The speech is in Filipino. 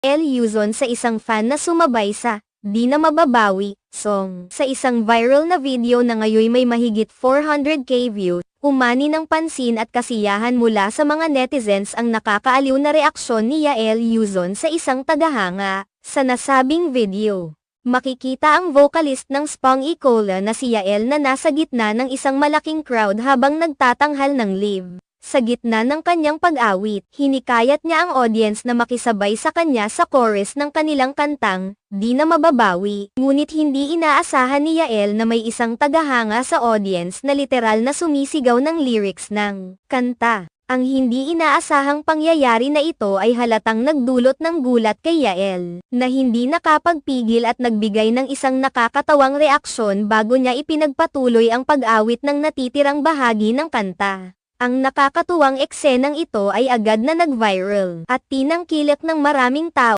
Yael Yuzon sa isang fan na sumabay sa Di na mababawi song. Sa isang viral na video na ngayon may mahigit 400k views, umani ng pansin at kasiyahan mula sa mga netizens ang nakakaaliw na reaksyon ni Yael Yuzon sa isang tagahanga. Sa nasabing video, makikita ang vocalist ng Spong Icola na si Yael na nasa gitna ng isang malaking crowd habang nagtatanghal ng live. Sa gitna ng kanyang pag-awit, hinikayat niya ang audience na makisabay sa kanya sa chorus ng kanilang kantang, Di na mababawi. Ngunit hindi inaasahan ni Yael na may isang tagahanga sa audience na literal na sumisigaw ng lyrics ng kanta. Ang hindi inaasahang pangyayari na ito ay halatang nagdulot ng gulat kay Yael, na hindi nakapagpigil at nagbigay ng isang nakakatawang reaksyon bago niya ipinagpatuloy ang pag-awit ng natitirang bahagi ng kanta. Ang nakakatuwang eksenang ito ay agad na nag-viral at tinangkilik ng maraming tao